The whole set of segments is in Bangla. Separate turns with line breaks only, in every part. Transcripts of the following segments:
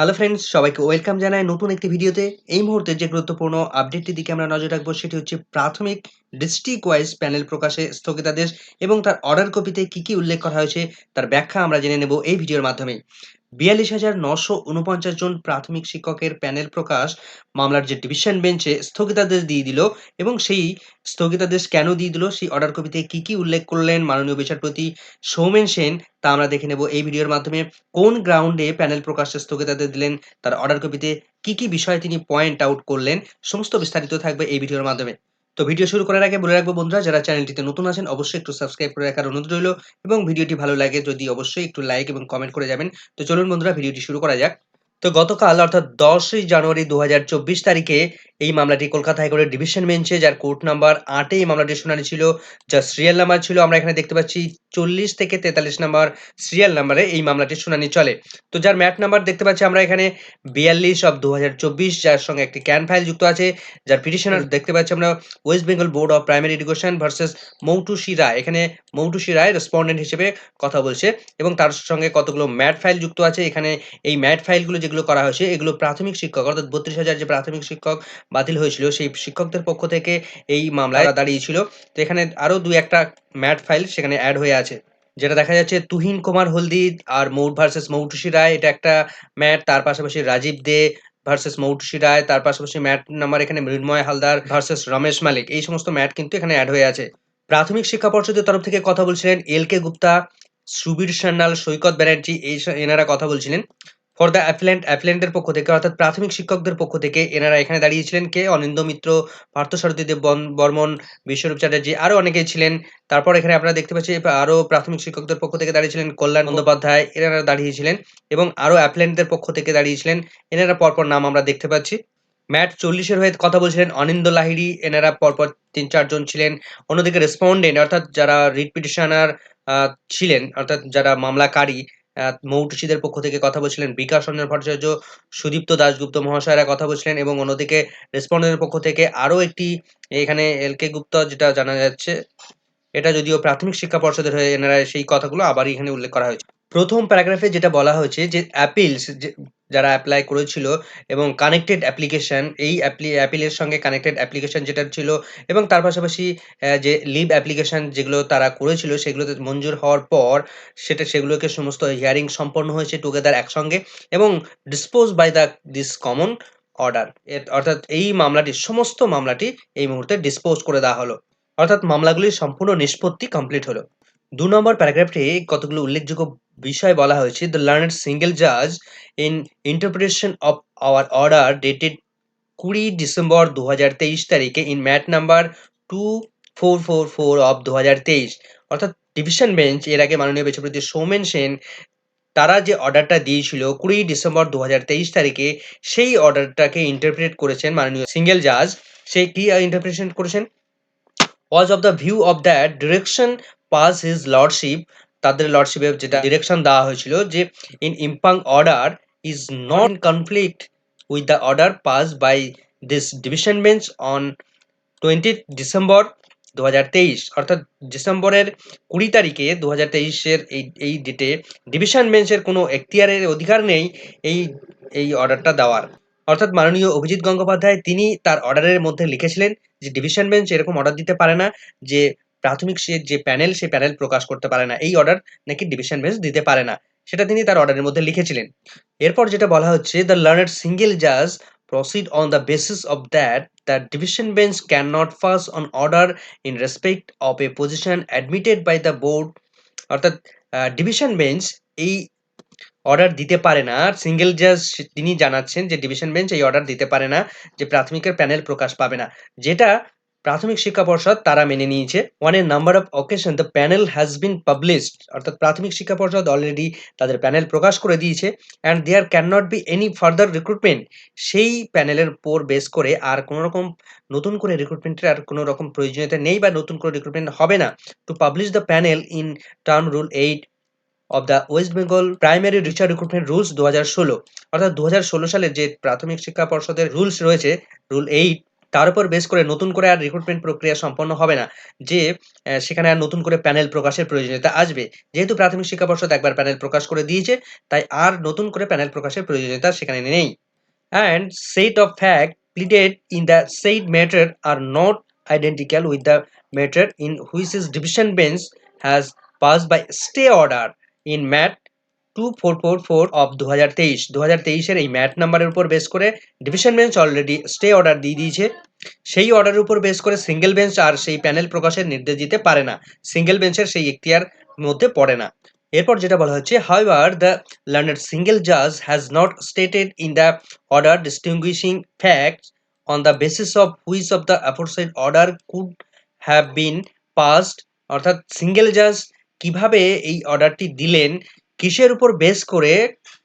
হ্যালো ফ্রেন্ডস সবাইকে ওয়েলকাম জানায় নতুন একটি ভিডিওতে। এই মুহূর্তে যে গুরুত্বপূর্ণ আপডেটটি দিকে আমরা নজর রাখব, সেটি হচ্ছে প্রাথমিক ডিস্ট্রিক্ট ওয়াইজ প্যানেল প্রকাশে স্থগিতাদেশ এবং তার অর্ডার কপিতে কি কি উল্লেখ করা হয়েছে, তার ব্যাখ্যা আমরা জেনে নেব এই ভিডিওর মাধ্যমে বিয়াল্লিশ হাজার নশো উনপঞ্চাশ জন প্রাথমিক শিক্ষকের প্যানেল প্রকাশ মামলার যে ডিভিশন বেঞ্চে স্থগিতাদেশ দিয়ে দিল এবং সেই স্থগিতাদেশ কেন দিয়ে দিল, সেই অর্ডার কপিতে কি কি উল্লেখ করলেন মাননীয় বিচারপতি সৌমেন সেন, তা আমরা দেখে নেব এই ভিডিওর মাধ্যমে। কোন গ্রাউন্ডে প্যানেল প্রকাশে স্থগিতাদেশ দিলেন, তার অর্ডার কপিতে কি কি বিষয়ে তিনি পয়েন্ট আউট করলেন, সমস্ত বিস্তারিত থাকবে এই ভিডিওর মাধ্যমে। তো ভিডিও শুরু করার আগে বলে রাখব বন্ধুরা, যারা চ্যানেলটিতে নতুন আছেন, অবশ্যই একটু সাবস্ক্রাইব করে রাখার অনুরোধ রইল এবং ভিডিওটি ভালো লাগে যদি অবশ্যই একটু লাইক এবং কমেন্ট করে যাবেন। তো চলুন বন্ধুরা, ভিডিওটি শুরু করা যাক। তো গতকাল, অর্থাৎ দশই জানুয়ারি দু হাজার চব্বিশ তারিখে এই মামলাটি কলকাতা হাইকোর্টের ডিভিশন বেঞ্চে যার কোর্ট নাম্বার আটে এই মামলাটি শুনানি ছিল। যার সিরিয়াল নাম্বার ছিল আমরা এখানে দেখতে পাচ্ছি চল্লিশ থেকে তেতাল্লিশ নাম্বার সিরিয়াল নাম্বারে এই মামলাটির শুনানি চলে। তো যার ম্যাট নাম্বার দেখতে পাচ্ছি আমরা এখানে বিয়াল্লিশ অফ দুহাজার চব্বিশ যার সঙ্গে একটি ক্যান ফাইল যুক্ত আছে। যার পিটিশনার দেখতে পাচ্ছি আমরা West Bengal board of primary education versus Moutusi Roy. এখানে মৌটুসি রায় রেসপন্ডেন্ট হিসেবে কথা বলছে এবং তার সঙ্গে কতগুলো ম্যাট ফাইল যুক্ত আছে। এখানে এই ম্যাট ফাইলগুলো যেগুলো করা হয়েছে এগুলো প্রাথমিক শিক্ষক অর্থাৎ বত্রিশ হাজার যে প্রাথমিক শিক্ষক বাতিল হয়েছিল। সেই শিক্ষকদের পক্ষ থেকে এই মামলায় দাঁড়িয়েছিল। তো এখানে আরও দু একটা ম্যাট ফাইল সেখানে অ্যাড হয়ে আছে। যেটা দেখা যাচ্ছে তুহিন কুমার হলদি আর মৌট ভার্সেস মৌটুসি রায় এটা একটা ম্যাট। তার পাশাপাশি রাজীব দে ভার্সেস মৌটুসি রায়। তার পাশাপাশি ম্যাট নাম্বার এখানে মৃন্ময় হালদার ভার্সেস রমেশ মালিক। এই সমস্ত ম্যাট কিন্তু এখানে অ্যাড হয়ে আছে। প্রাথমিক শিক্ষা পর্ষদের তরফ থেকে কথা বলছিলেন এল কে গুপ্তা সুবীর সান্যাল সৈকত ব্যানার্জি এই এনারা কথা বলছিলেন। ফর দ্য অ্যাপ্লেন্ট অ্যাপ্লেন্টের পক্ষ থেকে অর্থাৎ প্রাথমিক শিক্ষকদের পক্ষ থেকে এনারা এখানে দাঁড়িয়েছিলেন কে? অনিন্দ মিত্র পার্থসারথী দেব বর্মন বিশ্বরূপ চ্যাটার্জি আরও অনেকেই ছিলেন। তারপর এখানে আপনারা দেখতে পাচ্ছি আরও প্রাথমিক শিক্ষকদের পক্ষ থেকে দাঁড়িয়েছিলেন কল্যাণ বন্দ্যোপাধ্যায় এনারা দাঁড়িয়েছিলেন এবং আরও অ্যাপ্লেন্টদের পক্ষ থেকে দাঁড়িয়েছিলেন। এনারা পরপর নাম আমরা দেখতে পাচ্ছি। ম্যাট চল্লিশের হয়ে কথা বলছিলেন অনিন্দ লাহিড়ি এনারা পরপর তিন চারজন ছিলেন। অন্যদিকে রেসপন্ডেন্ট অর্থাৎ যারা রিট পিটিশনার ছিলেন অর্থাৎ যারা মামলাকারী মৌটুসিদের পক্ষ থেকে কথা বলছিলেন বিকাশ রঞ্জন ভট্টাচার্য, সুদীপ্ত দাশগুপ্ত মহাশয়রা কথা বলছিলেন এবং অন্যদিকে রেসপন্ডেন্টের পক্ষ থেকে আরও একটি এখানে এল কে গুপ্তা যেটা জানা যাচ্ছে, এটা যদিও প্রাথমিক শিক্ষা পর্ষদের হয়ে এনারা সেই কথাগুলো আবার এখানে উল্লেখ করা হয়েছে। প্রথম প্যারাগ্রাফে যেটা বলা হয়েছে যে অ্যাপিলস যারা অ্যাপ্লাই করেছিল এবং কানেক্টেড অ্যাপ্লিকেশন এই অ্যাপিলের সঙ্গে কানেক্টেড অ্যাপ্লিকেশন যেটা ছিল এবং তার পাশাপাশি যে লিভ অ্যাপ্লিকেশন যেগুলো তারা করেছিল সেগুলোতে মঞ্জুর হওয়ার পর সেটা, সেগুলোকে সমস্ত হিয়ারিং সম্পন্ন হয়েছে টুগেদার একসঙ্গে এবং dispose by the this common order অর্থাৎ এই মামলাটি, সমস্ত মামলাটি এই মুহূর্তে ডিসপোজ করে দেওয়া হলো। অর্থাৎ মামলাগুলির সম্পূর্ণ নিষ্পত্তি কমপ্লিট হলো। দু নম্বর প্যারাগ্রাফটি কতগুলো উল্লেখযোগ্য বিষয় বলা হয়েছে? দ্য লার্নেড সিঙ্গেল জাজ in interpretation of our order dated কুড়ি ডিসেম্বর দু হাজার তেইশ তারিখে in MAT number two four four four of দু হাজার তেইশ। অর্থাৎ ডিভিশন বেঞ্চ এর আগে মাননীয় বিচারপতি সৌমেন সেন তারা যে অর্ডারটা দিয়েছিল কুড়ি ডিসেম্বর দু হাজার তেইশ তারিখে, সেই অর্ডারটাকে ইন্টারপ্রেট করেছেন মাননীয় সিঙ্গেল জাজ সেই কি ইন্টারপ্রিটেশন করেছেন? Was of the view of that direction passed his lordship তাদের লর্ডশিপে যেটা ডিরেকশন দেওয়া হয়েছিল যে in impugned order is not conflict with the order passed by this division bench on twenty December দু হাজার তেইশ, অর্থাৎ ডিসেম্বরের কুড়ি তারিখে দু হাজার এই এই ডেটে ডিভিশন বেঞ্চের কোনো এখতিয়ারের অধিকার নেই এই এই অর্ডারটা দেওয়ার। অর্থাৎ মাননীয় অভিজিৎ গঙ্গোপাধ্যায় তিনি তার অর্ডারের মধ্যে লিখেছিলেন যে ডিভিশন বেঞ্চ এরকম অর্ডার দিতে পারে না যে প্রাথমিক সে যে প্যানেল সে প্যানেল প্রকাশ করতে পারে না। এই অর্ডার নাকি ডিভিশন বেঞ্চ দিতে পারে না। সেটা তিনি তার অর্ডারের মধ্যে লিখেছিলেন। এরপর যেটা বলা হচ্ছে দ্য লার্নার সিঙ্গেল জাজ proceed on the basis of that the division bench cannot pass on order in respect of a position admitted by the board. অর্থাৎ ডিভিশন বেঞ্চ এই অর্ডার দিতে পারে না। সিঙ্গেল জাজ তিনি জানাচ্ছেন যে ডিভিশন বেঞ্চ এই অর্ডার দিতে পারে না, যে প্রাথমিকের প্যানেল প্রকাশ পাবে না। যেটা প্রাথমিক শিক্ষা পর্ষদ তারা মেনে নিয়েছে। One number of occasion the panel has been published অর্থাৎ প্রাথমিক শিক্ষা পর্ষদ অলরেডি তাদের প্যানেল প্রকাশ করে দিয়েছে and there can not be any further recruitment সেই প্যানেলের উপর বেস করে আর কোনো রকম নতুন করে রিক্রুটমেন্টের আর কোনো রকম প্রয়োজনীয়তা নেই বা নতুন করে রিক্রুটমেন্ট হবে না। To publish the panel in term rule eight of the West Bengal primary teacher recruitment rules দু হাজার ষোলো অর্থাৎ দু হাজার ষোলো সালের যে প্রাথমিক শিক্ষা পর্ষদের রুলস রয়েছে রুল এইট তার উপর বেস করে নতুন করে আর রিক্রুটমেন্ট প্রক্রিয়া সম্পন্ন হবে না। যে সেখানে আর নতুন করে প্যানেল প্রকাশের প্রয়োজনীয়তা আসবে। যেহেতু প্রাথমিক শিক্ষা পর্ষদ একবার প্যানেল প্রকাশ করে দিয়েছে, তাই আর নতুন করে প্যানেল প্রকাশের প্রয়োজনীয়তা সেখানে নেই। And set of fact pleaded in the said matter are not identical with the matter in which his division bench has passed by stay order in MAT 2444 of 2023 2023 এর এই ম্যাট নাম্বারের উপর বেস করে division bench already stay order দিয়ে দিয়েছে। সেই অর্ডারের উপর বেস করে সিঙ্গেল বেঞ্চ আর সেই প্যানেল প্রকাশের নির্দেশ দিতে পারে না। সিঙ্গেল বেঞ্চের সেই এখতিয়ার মধ্যে পড়ে না। এরপর যেটা বলা হচ্ছে হাউএভার দ্য লার্নার সিঙ্গেল জাজ has not stated in the order distinguishing facts on the basis of which of the aforesaid order could have been passed অর্থাৎ সিঙ্গেল জাজ কীভাবে এই অর্ডারটি দিলেন কিসের উপর বেস করে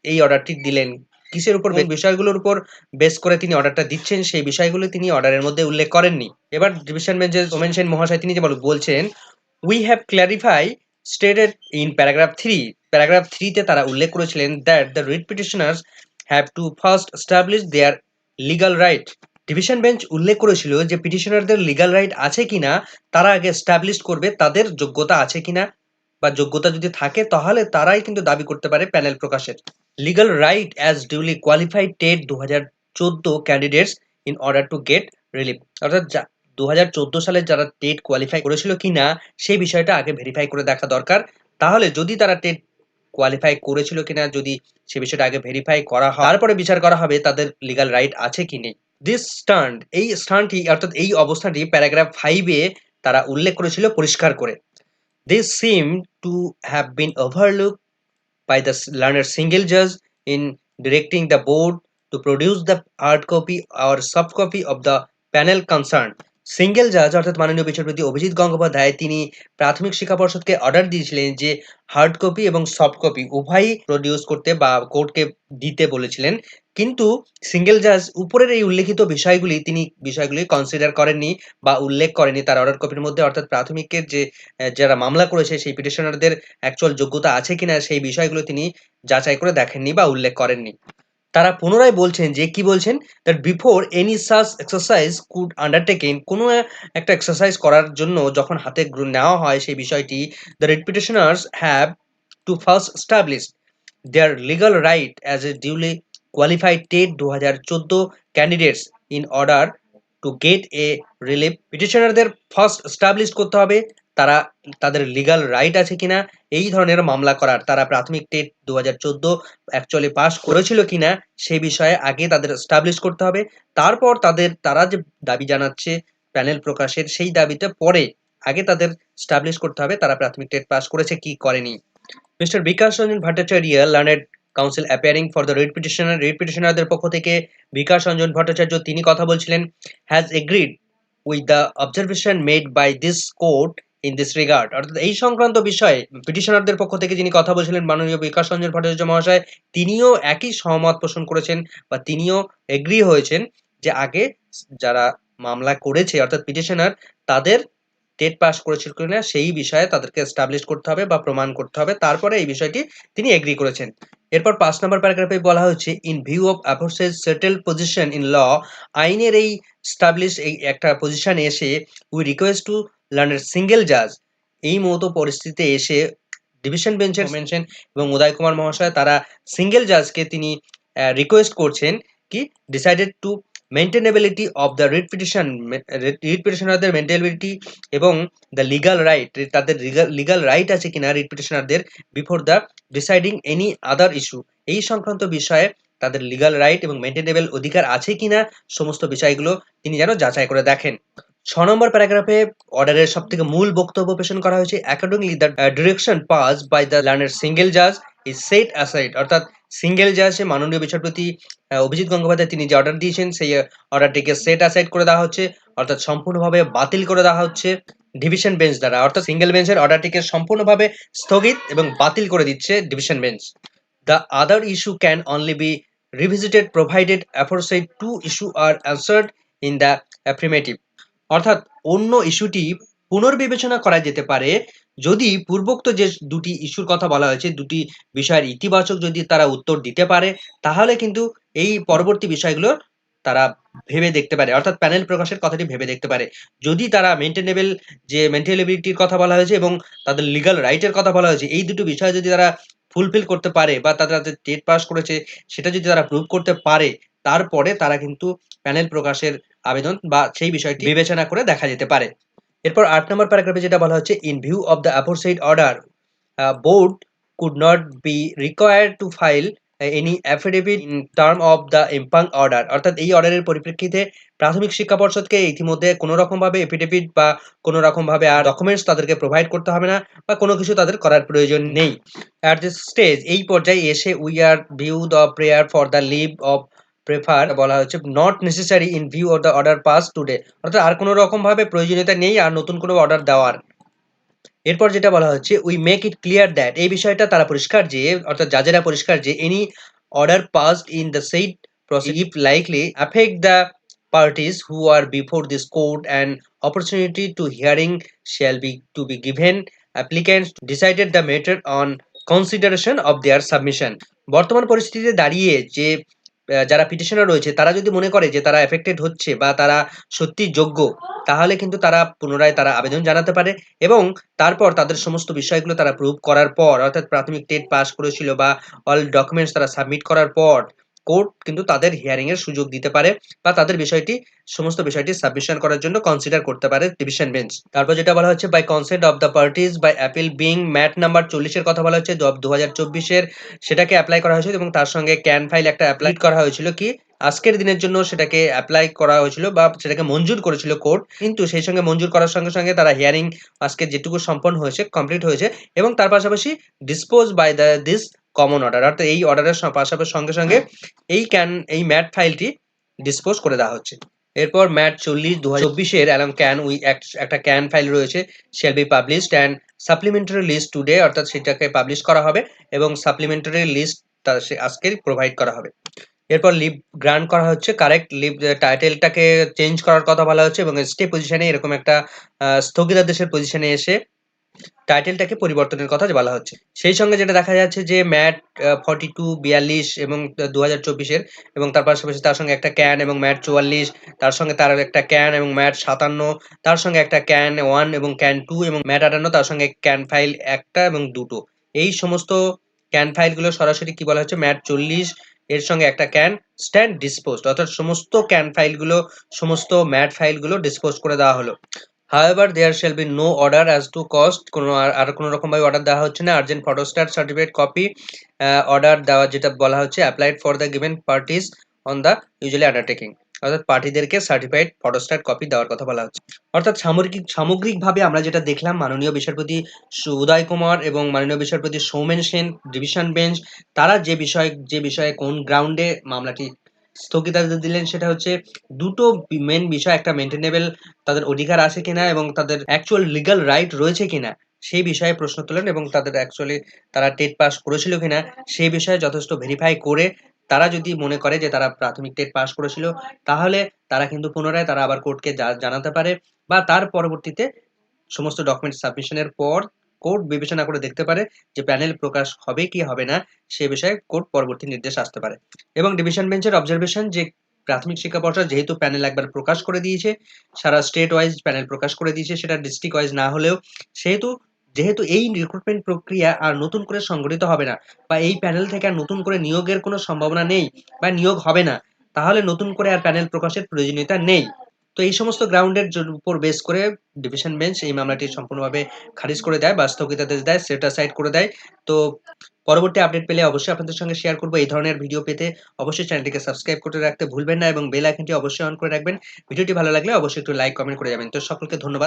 এই অর্ডারটি দিলেন? কিসের উপর বিষয়গুলোর উপর বেস করে তিনি অর্ডারটা দিচ্ছেন সেই বিষয়গুলো তিনি অর্ডারের মধ্যে উল্লেখ করেননি। এবার ডিভিশন বেঞ্চের ওমেন সেন মহাশয় তিনি যে বল- বলছেন we have clarify stated in paragraph three paragraph থ্রিতে তারা উল্লেখ করেছিলেন that the writ petitioners have to first establish their legal right division bench উল্লেখ করেছিল যে পিটিশনারদের লিগাল রাইট আছে কিনা তারা আগে এস্টাবলিশ করবে তাদের যোগ্যতা আছে কিনা বা যোগ্যতা যদি থাকে, তাহলে তারাই কিন্তু দাবি করতে পারে প্যানেল প্রকাশের। Legal right as duly qualified TET দু হাজার চোদ্দ candidates in order to get relief অর্থাৎ দু হাজার চোদ্দ সালে যারা টেট কোয়ালিফাই করেছিল কিনা, সেই বিষয়টা আগে ভেরিফাই করে দেখা দরকার। তাহলে যদি তারা টেট কোয়ালিফাই করেছিল কিনা, যদি সে বিষয়টা আগে ভেরিফাই করা হয়, তারপরে বিচার করা হবে তাদের লিগাল রাইট আছে কি নেই। দিস স্টান্ড এই স্টান্ডটি অর্থাৎ এই অবস্থাটি প্যারাগ্রাফ ফাইভে তারা উল্লেখ করেছিল পরিষ্কার করে। This seemed to have been overlooked by the learned single judge in directing the board to produce the hard copy or soft copy of the panel concerned. Single জাজ, অর্থাৎ মাননীয় বিচারপতি অভিজিৎ গঙ্গোপাধ্যায়, তিনি প্রাথমিক শিক্ষা পর্ষদকে অর্ডার দিয়েছিলেন যে হার্ড কপি এবং সফট কপি উভয়ই প্রডিউস করতে বা কোর্টকে দিতে বলেছিলেন। কিন্তু সিঙ্গেল জাজ উপরের এই উল্লেখিত বিষয়গুলি তিনি বিষয়গুলি কনসিডার করেননি বা উল্লেখ করেনি তার অর্ডার কপির মধ্যে, অর্থাৎ প্রাথমিকের যে যারা মামলা করেছে সেই পিটিশনারদের অ্যাকচুয়াল যোগ্যতা আছে কিনা সেই বিষয়গুলো তিনি যাচাই করে দেখেননি বা উল্লেখ করেননি। তারা পুনরায় বলছেন যে, কি বলছেন? That before any such exercise could undertaken কোনো একটা এক্সারসাইজ করার জন্য যখন হাতে নেওয়া হয় সেই বিষয়টি the writ petitioners have to first establish their legal right as a duly qualified TET দু হাজার চোদ্দ candidates in order to get a relief পিটিশনারদের first establish করতে হবে তারা, তাদের লিগাল রাইট আছে কিনা, এই ধরনের মামলা করার। তারা প্রাথমিক টেট দু হাজার চোদ্দ অ্যাকচুয়ালি পাস করেছিল কিনা সেই বিষয়ে আগে তাদের স্টাবলিশ করতে হবে। তারপর তাদের, তারা যে দাবি জানাচ্ছে প্যানেল প্রকাশের সেই দাবিতে পরে আগে তাদের স্টাবলিশ করতে হবে, তারা প্রাথমিক টেট পাস করেছে, কি করেনি। Mister Bikash Ranjan Bhattacharya learned counsel appearing for the writ petitioner writ পিটিশনারদের পক্ষ থেকে বিকাশ রঞ্জন ভট্টাচার্য, তিনি কথা বলছিলেন has agreed with the observation made by this court in this regard অর্থাৎ এই সংক্রান্ত বিষয়ে পিটিশনারদের পক্ষ থেকে যিনি কথা বলছিলেন মাননীয় বিকাশ রঞ্জন ভট্টাচার্য মহাশয়, তিনিও একই সহমত পোষণ করেছেন বা তিনিও এগ্রি হয়েছেন যে আগে যারা মামলা করেছে, অর্থাৎ পিটিশনার, তাদের টেট পাস করেছিল কিনা সেই বিষয়ে তাদেরকে এস্টাবলিশ করতে হবে বা প্রমাণ করতে হবে। তারপরে এই বিষয়টি তিনি এগ্রি করেছেন। এরপর পাঁচ নম্বর প্যারাগ্রাফে বলা হচ্ছে in view of aforesaid settle position in law আইনের এই স্টাবলিশ এই একটা পজিশনে এসে we request to learned single জাজ এই মতো পরিস্থিতিতে এসে ডিভিশন বেঞ্চের মেনশন এবং উদয় কুমার মহাশয় তারা সিঙ্গেল জাজকে তিনি রিকোয়েস্ট করছেন কি decided to maintainability of the writ petition writ পিটিশনারদের maintainability এবং দ্য লিগাল রাইট তাদের লিগাল রাইট আছে কিনা writ পিটিশনারদের before the deciding any other issue এই সংক্রান্ত বিষয়ে তাদের লিগাল রাইট এবং মেনটেনেবল অধিকার আছে কিনা সমস্ত বিষয়গুলো তিনি যেন যাচাই করে দেখেন। ছ নম্বর প্যারাগ্রাফে অর্ডারের সব থেকে মূল বক্তব্য পেশন করা হয়েছে accordingly the direction passed by the learned single জাজ ইজ সেট অ্যাসাইড অর্থাৎ সিঙ্গেল জাজে মাননীয় বিচারপতি অভিজিৎ গঙ্গোপাধ্যায় তিনি যে অর্ডার দিয়েছেন, সেই অর্ডারটিকে সেট অ্যাসাইড করে দেওয়া হচ্ছে। অর্থাৎ সম্পূর্ণভাবে বাতিল করে দেওয়া হচ্ছে ডিভিশন বেঞ্চ দ্বারা। অর্থাৎ সিঙ্গেল বেঞ্চের অর্ডারটিকে সম্পূর্ণভাবে স্থগিত এবং বাতিল করে দিচ্ছে division bench the other issue can only be revisited provided aforesaid two issue are answered in the affirmative. অর্থাৎ অন্য ইস্যুটি পুনর্বিবেচনা করা যেতে পারে যদি পূর্বোক্ত যে দুটি ইস্যুর কথা বলা হয়েছে, দুটি বিষয়ের ইতিবাচক যদি তারা উত্তর দিতে পারে, তাহলে কিন্তু এই পরবর্তী বিষয়গুলো তারা ভেবে দেখতে পারে। অর্থাৎ প্যানেল প্রকাশের কথাটি ভেবে দেখতে পারে। যদি তারা মেনটেনেবল যে মেনটেনেবিলিটির কথা বলা হয়েছে এবং তাদের লিগাল রাইটের কথা বলা হয়েছে, এই দুটো বিষয় যদি তারা ফুলফিল করতে পারে বা তারা যে টেট পাস করেছে, সেটা যদি তারা প্রুভ করতে পারে তারপরে তারা কিন্তু প্যানেল প্রকাশের আবেদন বা সেই বিষয়টি বিবেচনা করে দেখা যেতে পারে। এরপর আট নম্বর প্যারাগ্রাফে যেটা বলা হচ্ছে in view of the aforesaid order board could not be required to file any affidavit in term of the impugned order. অর্থাৎ এই অর্ডারের পরিপ্রেক্ষিতে প্রাথমিক শিক্ষা পর্ষদকে ইতিমধ্যে কোনো রকমভাবে এফিডেভিট বা কোনো রকমভাবে আর ডকুমেন্টস তাদেরকে প্রোভাইড করতে হবে না বা কোনো কিছু তাদের করার প্রয়োজন নেই। অ্যাট দিস স্টেজ এই পর্যায়ে এসে we are view the prayer for the leave of prefer বলা হচ্ছে not necessary in view of the order pass today অর্থাৎ আর কোনো রকমভাবে প্রয়োজনীয়তা নেই আর নতুন কোনো অর্ডার দেওয়ার। এরপর যেটা বলা হচ্ছে we make it clear that এই বিষয়টা তারা পরিষ্কার যে, অর্থাৎ জাজেরা পরিষ্কার যে any order passed in the proceed if likely affect the parties who are before this court an opportunity to hearing shall be, to be given applicants decided the matter on consideration of their submission বর্তমান পরিস্থিতিতে দাঁড়িয়ে যে যারা পিটিশনার রয়েছে, তারা যদি মনে করে যে তারা এফেক্টেড হচ্ছে বা তারা সত্যি যোগ্য, তাহলে কিন্তু তারা পুনরায় তারা আবেদন জানাতে পারে এবং তারপর তাদের সমস্ত বিষয়গুলো তারা প্রুভ করার পর, অর্থাৎ প্রাথমিক টেট পাস করেছিল বা অল ডকুমেন্টস তারা সাবমিট করার পর কোর্ট কিন্তু তাদের হিয়ারিং এর সুযোগ দিতে পারে বা তাদের বিষয়টি, সমস্ত বিষয়টি সাবমিশন করার জন্য কনসিডার করতে পারে ডিভিশন বেঞ্চ তারপর যেটা বলা হচ্ছে by consent of the parties by appeal being MAT number চল্লিশের কথা বলা হচ্ছে দু হাজার চব্বিশের, সেটাকে অ্যাপ্লাই করা হয়েছিল এবং তার সঙ্গে ক্যান ফাইল একটা অ্যাপ্লাই করা হয়েছিল কি, আজকের দিনের জন্য সেটাকে অ্যাপ্লাই করা হয়েছিল বা সেটাকে মঞ্জুর করেছিল কোর্ট, কিন্তু সেই সঙ্গে মঞ্জুর করার সঙ্গে সঙ্গে তারা হিয়ারিং আজকে যেটুকু সম্পন্ন হয়েছে কমপ্লিট হয়েছে এবং তার পাশাপাশি dispose by the this common order অর্থাৎ এই অর্ডারের পাশাপাশি সঙ্গে সঙ্গে এই ক্যান এই ম্যাট ফাইলটি ডিসপোজ করে দেওয়া হচ্ছে। এরপর ম্যাট চল্লিশ দু হাজার চব্বিশের অ্যালং ক্যান উই একটা ক্যান ফাইল রয়েছে shall be published and supplementary list today অর্থাৎ সেটাকে পাবলিশ করা হবে এবং সাপ্লিমেন্টারি লিস্ট তার সে আজকে প্রোভাইড করা হবে। এরপর লিভ গ্রান্ট করা হচ্ছে কারেক্ট লিভ টাইটেলটাকে চেঞ্জ করার কথা বলা হচ্ছে এবং স্টে পজিশনে এরকম একটা স্থগিতাদেশের পজিশনে এসে টাইটেলটাকে পরিবর্তনের কথা বলা হচ্ছে। সেই সঙ্গে যেটা দেখা যাচ্ছে যে ম্যাট ফর্টি টু বিয়াল্লিশ এবং দু হাজার চব্বিশের এবং তার পাশাপাশি তার সঙ্গে একটা ক্যান এবং ম্যাট চুয়াল্লিশ, তার সঙ্গে তার একটা ক্যান এবং ম্যাট সাতান্ন, তার সঙ্গে একটা ক্যান ওয়ান এবং ক্যান টু এবং ম্যাট আটান্ন, তার সঙ্গে ক্যান ফাইল একটা এবং দুটো। এই সমস্ত ক্যান ফাইলগুলো সরাসরি কি বলা হচ্ছে? ম্যাট চল্লিশ, এর সঙ্গে একটা ক্যান স্ট্যান্ড ডিসপোজড অর্থাৎ সমস্ত ক্যান ফাইলগুলো সমস্ত ম্যাট ফাইলগুলো ডিসপোজ করে দেওয়া হলো। However there shall be no order as to cost কোনো আর কোনো রকমভাবে অর্ডার দেওয়া হচ্ছে না। Urgent photostat certificate copy order দেওয়া যেটা বলা হচ্ছে applied for the given parties on the usually undertaking অর্থাৎ পার্টিদেরকে সার্টিফাইড ফটোস্টার কপি দেওয়ার কথা বলা হচ্ছে। অর্থাৎ সামগ্রিক সামগ্রিকভাবে আমরা যেটা দেখলাম, মাননীয় বিচারপতি উদয় কুমার এবং মাননীয় বিচারপতি সৌমেন সেন, ডিভিশন বেঞ্চ, তারা যে বিষয়, যে বিষয়ে কোন গ্রাউন্ডে মামলাটি স্থগিতাদেশ দিলেন সেটা হচ্ছে দুটো মেন বিষয়, একটা মেনটেনেবল তাদের অধিকার আছে কিনা এবং তাদের অ্যাকচুয়াল লিগাল রাইট রয়েছে কিনা, সেই বিষয়ে প্রশ্ন তোলেন এবং তাদের অ্যাকচুয়ালি তারা টেট পাস করেছিল কিনা, সেই বিষয়ে যথেষ্ট ভেরিফাই করে তারা যদি মনে করে যে তারা প্রাথমিক টেট পাস করেছিল, তাহলে তারা কিন্তু পুনরায় তারা আবার কোর্টকে জানাতে পারে বা তার পরবর্তীতে সমস্ত ডকুমেন্ট সাবমিশনের পর কোর্ট বিবেচনা করে দেখতে পারে যে প্যানেল প্রকাশ হবে কি হবে না, সে বিষয়ে কোর্ট পরবর্তী নির্দেশ আসতে পারে। এবং ডিভিশন বেঞ্চের অবজারভেশন যে প্রাথমিক শিক্ষা পর্ষদ যেহেতু প্যানেল একবার প্রকাশ করে দিয়েছে, সারা স্টেট ওয়াইজ প্যানেল প্রকাশ করে দিয়েছে, সেটা ডিস্ট্রিক্ট ওয়াইজ না হলেও সেহেতু, যেহেতু এই রিক্রুটমেন্ট প্রক্রিয়া আর নতুন করে সংগঠিত হবে না বা এই প্যানেল থেকে আর নতুন করে নিয়োগের কোনো সম্ভাবনা নেই বা নিয়োগ হবে না, তাহলে নতুন করে আর প্যানেল প্রকাশের প্রয়োজনীয়তা নেই। তো এই সমস্ত গ্রাউন্ডের উপর বেস করে ডিভিশন বেঞ্চ এই মামলাটি সম্পূর্ণভাবে খারিজ করে দেয় বা স্থগিতাদেশ দেয়, সেটা সাইড করে দেয়। তো পরবর্তী আপডেট পেলে অবশ্যই আপনাদের সঙ্গে শেয়ার করব। এই ধরনের ভিডিও পেতে অবশ্যই চ্যানেলটিকে সাবস্ক্রাইব করে রাখতে ভুলবেন না এবং বেল আইকনটি অবশ্যই অন করে রাখবেন। ভিডিওটি ভালো লাগলে অবশ্যই একটু লাইক কমেন্ট করে যাবেন। তো সকলকে ধন্যবাদ।